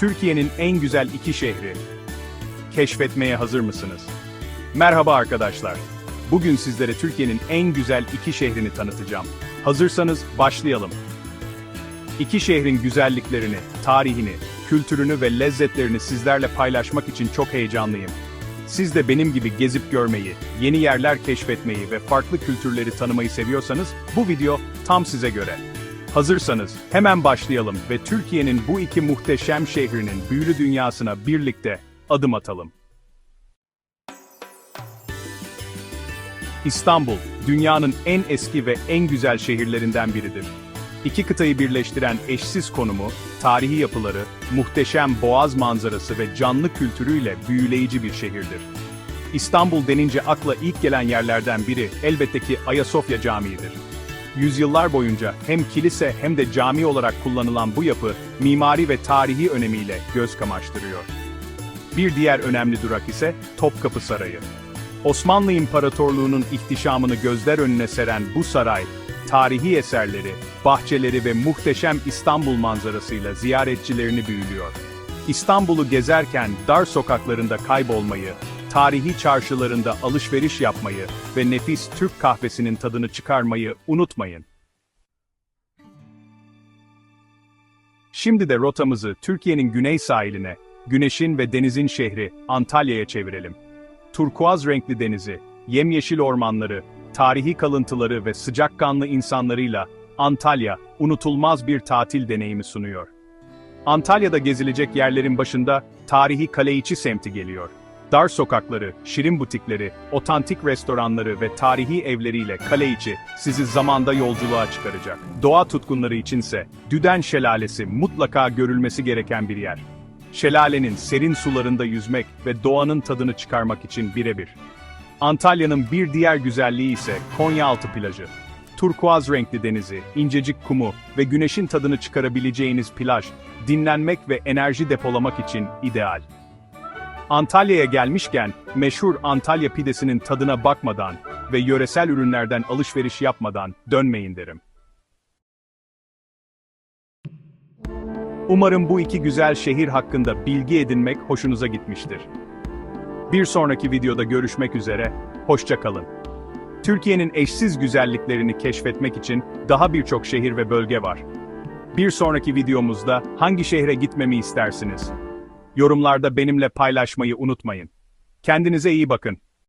Türkiye'nin en güzel iki şehri. Keşfetmeye hazır mısınız? Merhaba arkadaşlar. Bugün sizlere Türkiye'nin en güzel iki şehrini tanıtacağım. Hazırsanız başlayalım. İki şehrin güzelliklerini, tarihini, kültürünü ve lezzetlerini sizlerle paylaşmak için çok heyecanlıyım. Siz de benim gibi gezip görmeyi, yeni yerler keşfetmeyi ve farklı kültürleri tanımayı seviyorsanız bu video tam size göre. Hazırsanız hemen başlayalım ve Türkiye'nin bu iki muhteşem şehrinin büyülü dünyasına birlikte adım atalım. İstanbul, dünyanın en eski ve en güzel şehirlerinden biridir. İki kıtayı birleştiren eşsiz konumu, tarihi yapıları, muhteşem boğaz manzarası ve canlı kültürüyle büyüleyici bir şehirdir. İstanbul denince akla ilk gelen yerlerden biri elbette ki Ayasofya Camii'dir. Yüzyıllar boyunca hem kilise hem de cami olarak kullanılan bu yapı, mimari ve tarihi önemiyle göz kamaştırıyor. Bir diğer önemli durak ise Topkapı Sarayı. Osmanlı İmparatorluğu'nun ihtişamını gözler önüne seren bu saray, tarihi eserleri, bahçeleri ve muhteşem İstanbul manzarasıyla ziyaretçilerini büyülüyor. İstanbul'u gezerken dar sokaklarında kaybolmayı, tarihi çarşılarında alışveriş yapmayı ve nefis Türk kahvesinin tadını çıkarmayı unutmayın. Şimdi de rotamızı Türkiye'nin güney sahiline, güneşin ve denizin şehri Antalya'ya çevirelim. Turkuaz renkli denizi, yemyeşil ormanları, tarihi kalıntıları ve sıcakkanlı insanlarıyla Antalya unutulmaz bir tatil deneyimi sunuyor. Antalya'da gezilecek yerlerin başında tarihi Kaleiçi semti geliyor. Dar sokakları, şirin butikleri, otantik restoranları ve tarihi evleriyle Kaleiçi sizi zamanda yolculuğa çıkaracak. Doğa tutkunları içinse Düden Şelalesi mutlaka görülmesi gereken bir yer. Şelalenin serin sularında yüzmek ve doğanın tadını çıkarmak için birebir. Antalya'nın bir diğer güzelliği ise Konyaaltı plajı. Turkuaz renkli denizi, incecik kumu ve güneşin tadını çıkarabileceğiniz plaj, dinlenmek ve enerji depolamak için ideal. Antalya'ya gelmişken, meşhur Antalya pidesinin tadına bakmadan ve yöresel ürünlerden alışveriş yapmadan dönmeyin derim. Umarım bu iki güzel şehir hakkında bilgi edinmek hoşunuza gitmiştir. Bir sonraki videoda görüşmek üzere, hoşça kalın. Türkiye'nin eşsiz güzelliklerini keşfetmek için daha birçok şehir ve bölge var. Bir sonraki videomuzda hangi şehre gitmemi istersiniz? Yorumlarda benimle paylaşmayı unutmayın. Kendinize iyi bakın.